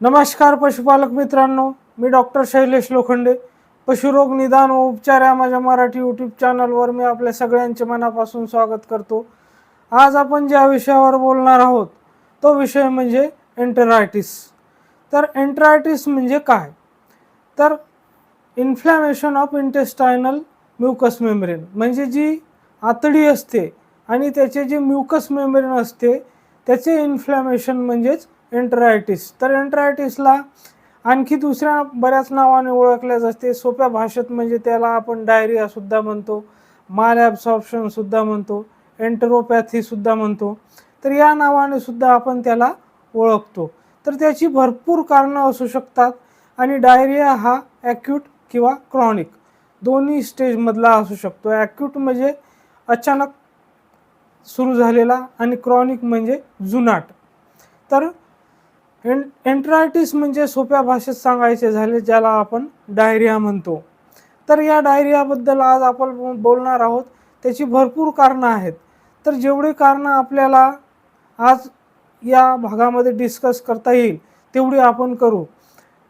नमस्कार पशुपालक मित्रांनो मी डॉक्टर शैलेश लोखंडे. पशुरोग निदान व उपचार या माझ्या मराठी यूट्यूब चॅनलवर मी आपल्या सगळ्यांचे मनापासून स्वागत करतो. आज आपण ज्या विषयावर बोलणार आहोत तो विषय म्हणजे एन्टरायटिस तर एन्टरायटिस म्हणजे काय? तर inflammation of intestinal mucus membrane म्हणजे जी आतडी असते आणि त्याचे जे म्युकस मेम्ब्रेन असते त्याचे इन्फ्लॅमेशन म्हणजेच एंटरायटिस तर एंटरायटिसला आणखी दुसऱ्या बऱ्याच नावाने ओळखल्या जाते. सोप्या भाषेत म्हणजे त्याला आपण डायरियासुद्धा म्हणतो माल ॲब्सॉर्प्शनसुद्धा म्हणतो एंटरोपॅथीसुद्धा म्हणतो. तर या नावाने सुद्धा आपण त्याला ओळखतो. तर त्याची भरपूर कारणं असू शकतात आणि डायरिया हा ॲक्यूट किंवा क्रॉनिक दोन्ही स्टेजमधला असू शकतो. ॲक्यूट म्हणजे अचानक सुरू झालेला आणि क्रॉनिक म्हणजे जुनाट. तर एन एंट्रायटिस म्हणजे सोप्या भाषेत सांगायचे झाले ज्याला आपण डायरिया म्हणतो. तर या डायरियाबद्दल आज आपण बो- बोलणार आहोत. त्याची भरपूर कारणं आहेत. तर जेवढी कारणं आपल्याला आज या भागामध्ये डिस्कस करता येईल तेवढी आपण करू.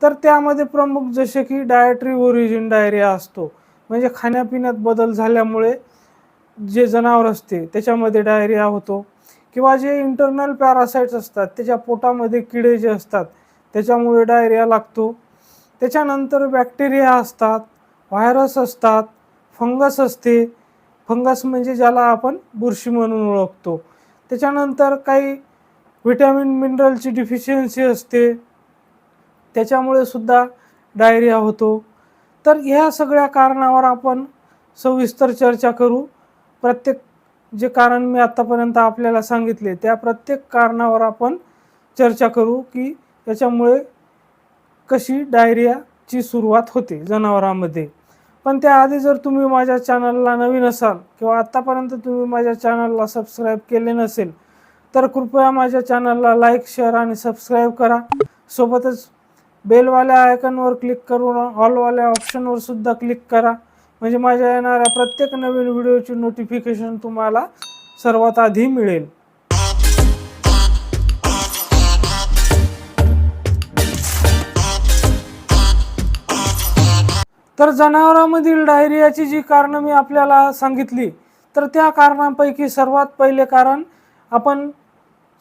तर त्यामध्ये प्रमुख जसे की डायट्री ओरिजिन डायरिया असतो. म्हणजे खाण्यापिण्यात बदल झाल्यामुळे जे जनावर असते त्याच्यामध्ये डायरिया होतो. किंवा जे इंटरनल पॅरासाइट्स असतात त्याच्या पोटामध्ये किडे जे असतात त्याच्यामुळे डायरिया लागतो. त्याच्यानंतर बॅक्टेरिया असतात व्हायरस असतात फंगस असते. फंगस म्हणजे ज्याला आपण बुरशी म्हणून ओळखतो. त्याच्यानंतर काही व्हिटॅमिन मिनरलची डिफिशियन्सी असते. त्याच्यामुळे सुद्धा डायरिया होतो. तर ह्या सगळ्या कारणावर आपण सविस्तर चर्चा करू. प्रत्येक जे कारण मी आत्तापर्यंत आपल्याला सांगितले त्या प्रत्येक कारणावर आपण चर्चा करू की त्याच्यामुळे कशी डायरियाची सुरुवात होते जनावरांमध्ये. पण त्याआधी जर तुम्ही माझ्या चॅनलला नवीन असाल किंवा आत्तापर्यंत तुम्ही माझ्या चॅनलला सबस्क्राईब केले नसेल तर कृपया माझ्या चॅनलला लाईक शेअर आणि सबस्क्राईब करा. सोबतच बेलवाल्या आयकनवर क्लिक करून ऑलवाल्या ऑप्शनवर सुद्धा क्लिक करा. म्हणजे माझ्या येणाऱ्या प्रत्येक नवीन व्हिडिओची नोटिफिकेशन तुम्हाला सर्वात आधी मिळेल. तर जनावरांमधील डायरियाची जी कारणं मी आपल्याला सांगितली तर त्या कारणांपैकी सर्वात पहिले कारण आपण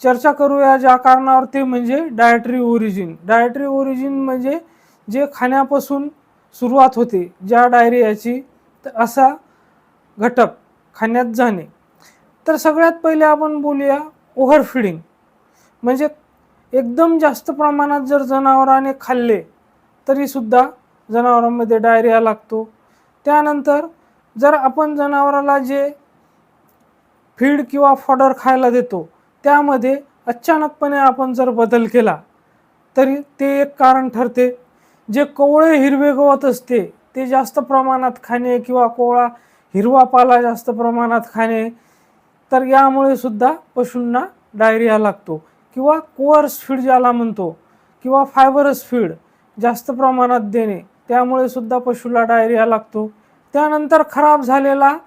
चर्चा करूया ज्या कारणावर ते म्हणजे डायटरी ओरिजिन डायटरी ओरिजिन म्हणजे जे खाण्यापासून सुरुवात होते ज्या डायरियाची तर असा घटक खाण्यात जाणे. तर सगळ्यात पहिले आपण बोलूया ओव्हरफिडिंग म्हणजे एकदम जास्त प्रमाणात जर जनावराने खाल्ले तरीसुद्धा जनावरांमध्ये डायरिया लागतो. त्यानंतर जर आपण जनावराला जे फीड किंवा फॉडर खायला देतो त्यामध्ये अचानकपणे आपण जर बदल केला तरी ते एक कारण ठरते. जे कोवळे हिरवे गवत असते ते जास्त प्रमाणात खाणे किंवा कोवळा हिरवा पाला जास्त प्रमाणात खाणे तर यामुळे सुद्धा पशूंना डायरिया लागतो. किंवा कोअर्स फीड ज्याला म्हणतो किंवा फायबरस फीड जास्त प्रमाणात देणे त्यामुळे सुद्धा पशुला डायरिया लागतो. त्यानंतर खराब झालेला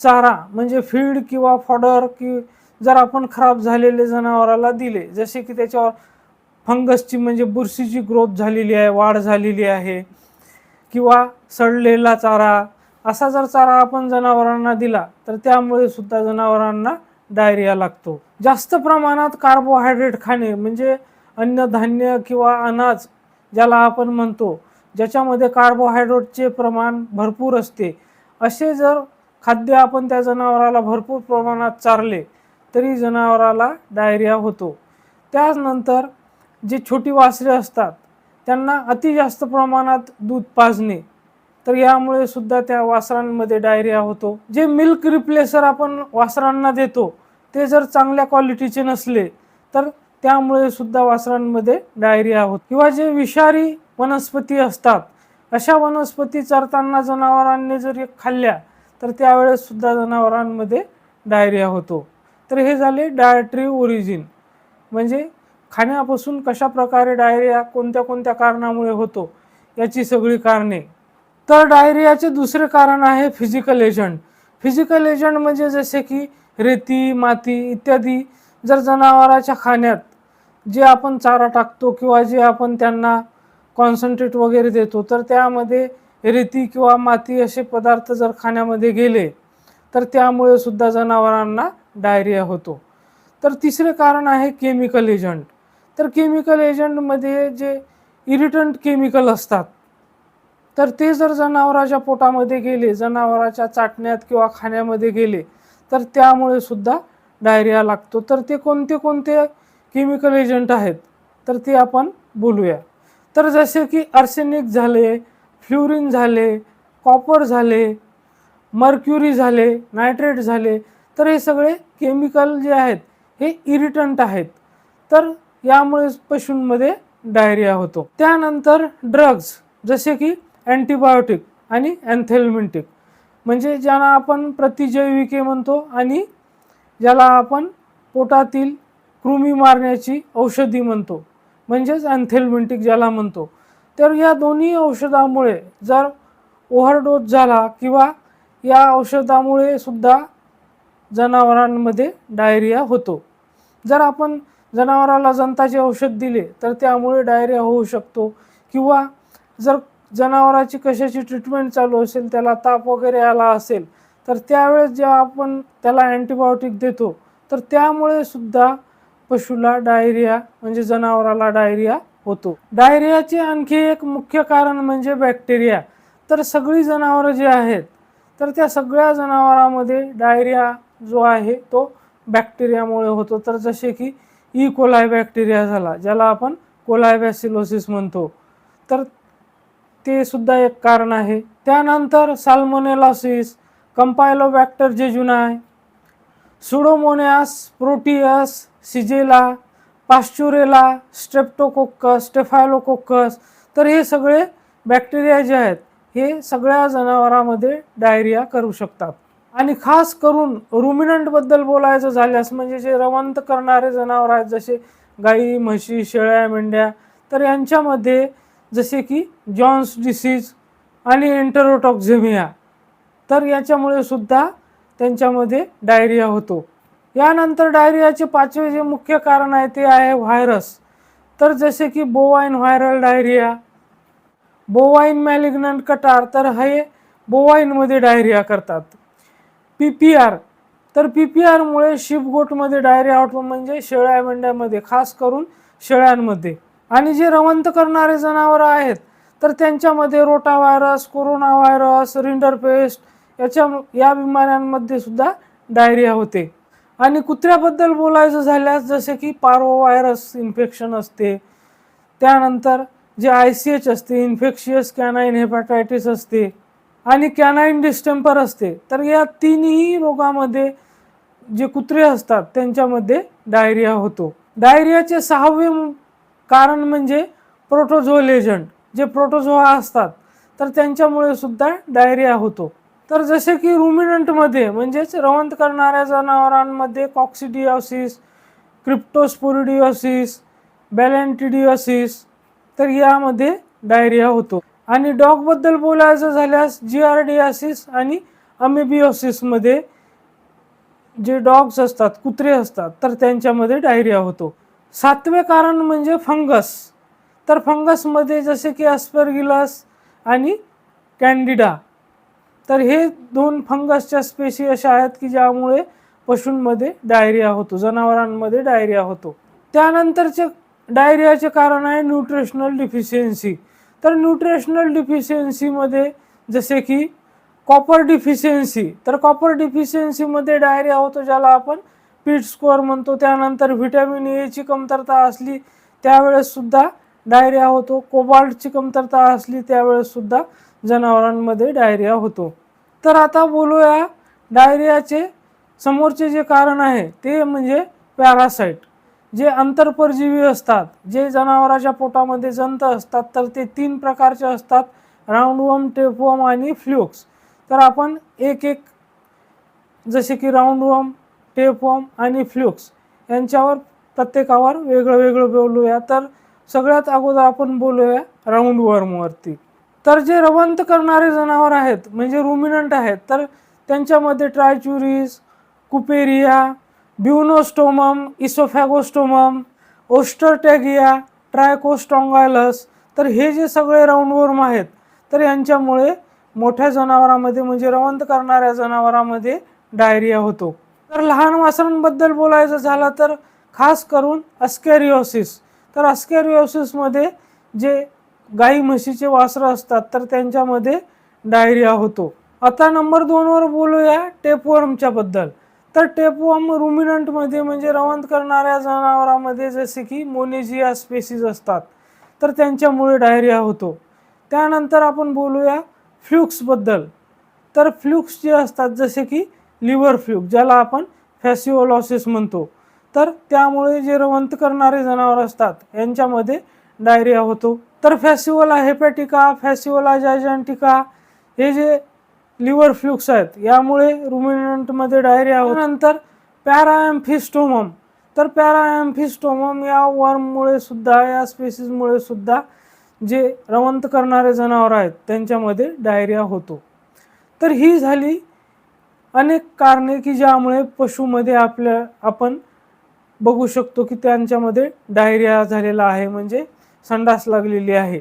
चारा म्हणजे फीड किंवा फॉडर की जर आपण खराब झालेले जनावराला दिले जसे की त्याच्यावर फंगसची म्हणजे बुरशीची ग्रोथ झालेली आहे वाढ झालेली आहे किंवा सडलेला चारा असा जर चारा आपण जनावरांना दिला तर त्यामुळे सुद्धा जनावरांना डायरिया लागतो. जास्त प्रमाणात कार्बोहायड्रेट खाणे म्हणजे अन्नधान्य किंवा अनाज ज्याला आपण म्हणतो ज्याच्यामध्ये कार्बोहायड्रेटचे प्रमाण भरपूर असते. असे जर खाद्य आपण त्या जनावराला भरपूर प्रमाणात चारले तरी जनावराला डायरिया होतो. त्याचनंतर जे छोटी वासरे असतात त्यांना अति जास्त प्रमाणात दूध पाजणे. तर यामुळे सुद्धा त्या वासरांमध्ये डायरिया होतो. जे मिल्क रिप्लेसर आपण वासरांना देतो ते जर चांगल्या क्वालिटीचे नसले तर त्यामुळे सुद्धा वासरांमध्ये डायरिया होतो. किंवा जे विषारी वनस्पती असतात अशा वनस्पती चरताना जनावरांनी जर एक खाल्ल्या तर त्यावेळेस सुद्धा जनावरांमध्ये डायरिया होतो. तर हे झाले डायट्री ओरिजिन म्हणजे खाण्यापासून कशा प्रकारे डायरिया कोणत्या कोणत्या कारणामुळे होतो याची सगळी कारणे. तर डायरियाचे दुसरे कारण आहे फिजिकल एजंट फिजिकल एजंट म्हणजे जसे की रेती माती इत्यादी जर जनावराच्या खाण्यात जे आपण चारा टाकतो किंवा जे आपण त्यांना कॉन्सन्ट्रेट वगैरे देतो तर त्यामध्ये रेती किंवा माती असे पदार्थ जर खाण्यामध्ये गेले तर त्यामुळे सुद्धा जनावरांना डायरिया होतो. तर तिसरे कारण आहे केमिकल एजंट तर केमिकल एजंटमध्ये जे इरिटंट केमिकल असतात तर ते जर जनावराच्या पोटामध्ये गेले जनावराच्या चाटण्यात किंवा खाण्यामध्ये गेले तर त्यामुळे सुद्धा डायरिया लागतो. तर ते कोणते कोणते केमिकल एजंट आहेत तर ते आपण बोलूया. तर जसे की आर्सेनिक झाले फ्ल्युरिन झाले कॉपर झाले मर्क्युरी झाले नायट्रेट झाले तर हे सगळे केमिकल जे आहेत हे इरिटंट आहेत. तर यामुळे पशूंमध्ये डायरिया होतो. त्यानंतर ड्रग्ज जसे की अँटीबायोटिक आणि अँथेलमिंटिक म्हणजे ज्यांना आपण प्रतिजैविके म्हणतो आणि ज्याला आपण पोटातील कृमी मारण्याची औषधी म्हणतो म्हणजेच अँथेलमिंटिक ज्याला म्हणतो. तर या दोन्ही औषधामुळे जर ओव्हरडोस झाला किंवा या औषधामुळे सुद्धा जनावरांमध्ये डायरिया होतो. जर आपण जनावराला जंताचे औषध दिले तर त्यामुळे डायरिया होऊ शकतो. किंवा जर जनावराची कशाची ट्रीटमेंट चालू असेल त्याला ताप वगैरे आला असेल तर त्यावेळेस जेव्हा आपण त्याला अँटीबायोटिक देतो तर त्यामुळे सुद्धा पशुला डायरिया म्हणजे जनावराला डायरिया होतो. डायरियाचे आणखी एक मुख्य कारण म्हणजे बॅक्टेरिया तर सगळी जनावरं जी आहेत तर त्या सगळ्या जनावरांमध्ये डायरिया जो आहे तो बॅक्टेरियामुळे होतो. तर जसे की ई कोलाय बॅक्टेरिया झाला ज्याला आपण कोलायबॅसिलोसिस म्हणतो. तर ते सुद्धा एक कारण आहे. त्यानंतर साल्मोनेलॉसिस कंपायलोबॅक्टर जेजुनाय सुडोमोनियास प्रोटियस सिजेला पाश्चुरेला स्ट्रेप्टोकोक्कस स्टेफायलोकोक्कस तर हे सगळे बॅक्टेरिया जे आहेत हे सगळ्या जनावरांमध्ये डायरिया करू शकतात. आणि खास करून रुमिनंटबद्दल बोलायचं झाल्यास म्हणजे जे रवंत करणारे जनावर आहेत जसे गाई म्हशी शेळ्या मेंढ्या तर यांच्यामध्ये जसे की जॉन्स डिसीज आणि एंटरोटॉक्झेमिया तर याच्यामुळे सुद्धा त्यांच्यामध्ये डायरिया होतो. यानंतर डायरियाचे पाचवे जे मुख्य कारण आहे ते आहे व्हायरस. तर जसे की bovine viral diarrhoea bovine malignant catarrh तर हे बोवाईनमध्ये डायरिया करतात. P P R. तर पी पी आरमुळे शिपगोटमध्ये डायरिया होतो म्हणजे शेळ्या मेंढ्यामध्ये खास करून शेळ्यांमध्ये. आणि जे रवंत करणारे जनावरं आहेत तर त्यांच्यामध्ये rota virus corona virus rinderpest याच्या या बिमाऱ्यांमध्ये सुद्धा डायरिया होते. आणि कुत्र्याबद्दल बोलायचं झाल्यास जसे की पारो व्हायरस इन्फेक्शन असते त्यानंतर जे आय सी एच असते इन्फेक्शियस कॅनाईन हेपॅटायटिस असते आणि कॅनाईन डिस्टेंपर असते. तर या तिन्ही रोगामध्ये जे कुत्रे असतात त्यांच्यामध्ये डायरिया होतो. डायरियाचे सहावे कारण म्हणजे प्रोटोझोल एजंट. जे प्रोटोझोआ असतात तर त्यांच्यामुळे सुद्धा डायरिया होतो. तर जसे की रुमिनंटमध्ये म्हणजेच रवंत करणाऱ्या जनावरांमध्ये कॉक्सिडिओसिस क्रिप्टोस्पोरिडिओसिस बॅलेंटिडिओसिस तर यामध्ये डायरिया होतो. आणि डॉगबद्दल बोलायचं झाल्यास जी आर डीआसिस आणि अमेबिओसिसमध्ये जे डॉग्स असतात कुत्रे असतात तर त्यांच्यामध्ये डायरिया होतो. सातवे कारण म्हणजे फंगस. तर फंगसमध्ये जसे की अस्परगिलास आणि कॅन्डिडा तर हे दोन फंगसच्या स्पेशी अशा आहेत की ज्यामुळे पशूंमध्ये डायरिया होतो जनावरांमध्ये डायरिया होतो. त्यानंतरचे डायरियाचे कारण आहे न्यूट्रिशनल डिफिशियन्सी तर न्यूट्रिशनल डिफिशियन्सीमध्ये जसे की कॉपर डिफिशियन्सी तर कॉपर डिफिशियन्सीमध्ये डायरिया होतो ज्याला आपण पीट स्कोअर म्हणतो. त्यानंतर व्हिटॅमिन एची कमतरता असली त्यावेळेससुद्धा डायरिया होतो. कोबाल्टची कमतरता असली त्यावेळेससुद्धा जनावरांमध्ये डायरिया होतो. तर आता बोलूया डायरियाचे समोरचे जे कारण आहे ते म्हणजे पॅरासाईट जे अंतरपरजीवी असतात जे जनावराच्या पोटामध्ये जंत असतात तर ते तीन प्रकारचे असतात राऊंडवम टेपवम आणि फ्ल्युक्स तर आपण एक एक जसे की राऊंडवम टेपवम आणि फ्ल्युक्स यांच्यावर प्रत्येकावर वेगळं वेगळं बोलूया. तर सगळ्यात अगोदर आपण बोलूया राऊंड वर्मवरती तर जे रवंत करणारे जनावर आहेत म्हणजे रुमिनंट आहेत तर त्यांच्यामध्ये ट्रायच्युरीज कुपेरिया ब्युनोस्टोमम इसोफॅगोस्टोमम ओस्टरटॅगिया ट्रायकोस्टॉंगायलस तर हे जे सगळे राऊंडवर्म आहेत तर यांच्यामुळे मोठ्या जनावरांमध्ये म्हणजे रवंत करणाऱ्या जनावरांमध्ये डायरिया होतो. तर लहान वासरांबद्दल बोलायचं झालं तर खास करून अस्कॅरिओसिस तर अस्कॅरिओसिसमध्ये जे गाई म्हशीचे वासरं असतात तर त्यांच्यामध्ये डायरिया होतो. आता नंबर दोनवर बोलूया टेपवर्मच्याबद्दल तर टेपवॉर्म रुमिनंटमध्ये म्हणजे रवंत करणाऱ्या जनावरांमध्ये जसे की मोनेजिया स्पेसीज असतात तर त्यांच्यामुळे डायरिया होतो. त्यानंतर आपण बोलूया फ्लुक्सबद्दल तर फ्लुक्स जे असतात जसे की लिव्हर फ्लूक ज्याला आपण फॅसिओलॉसिस म्हणतो तर त्यामुळे जे रवंत करणारे जनावर असतात यांच्यामध्ये डायरिया होतो. तर फॅसिओला हेपॅटिका फॅसिओला जायजॅन्टिका हे जे लिव्हर फ्लुक्स आहेत. यामुळे रुमिनंटमध्ये डायरिया होतो. नंतर पॅराएम्फिस्टोमम तर पॅराएम्फिस्टोमम या वर्ममुळे सुद्धा या स्पेसिसमुळे सुद्धा जे रवंत करणारे जनावर आहेत त्यांच्यामध्ये डायरिया होतो. तर ही झाली अनेक कारणे की ज्यामुळे पशुमध्ये आपल्या आपण बघू शकतो की त्यांच्यामध्ये डायरिया झालेला आहे म्हणजे संडास लागलेली आहे.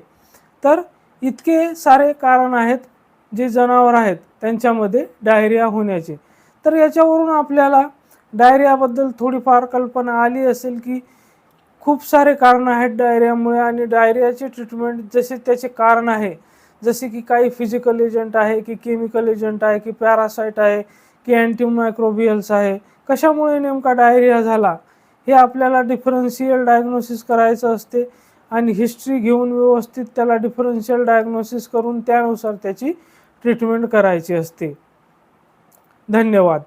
तर इतके सारे कारण आहेत. जे जनावर आहेत त्यांच्यामध्ये डायरिया होण्याचे. तर याच्यावरून आपल्याला डायरियाबद्दल थोडीफार कल्पना आली असेल की खूप सारे कारणं आहेत डायरियामुळे आणि डायरियाचे ट्रीटमेंट जसे त्याचे कारण आहे जसे की काही फिजिकल एजंट आहे की केमिकल एजंट आहे की पॅरासाईट आहे की अँटीमायक्रोबियल्स आहे. कशामुळे नेमका डायरिया झाला? हे आपल्याला डिफरन्शियल डायग्नोसिस करायचं असते आणि हिस्ट्री घेऊन व्यवस्थित त्याला डिफरन्शियल डायग्नोसिस करून त्यानुसार त्याची ट्रीटमेंट करायची असते. धन्यवाद.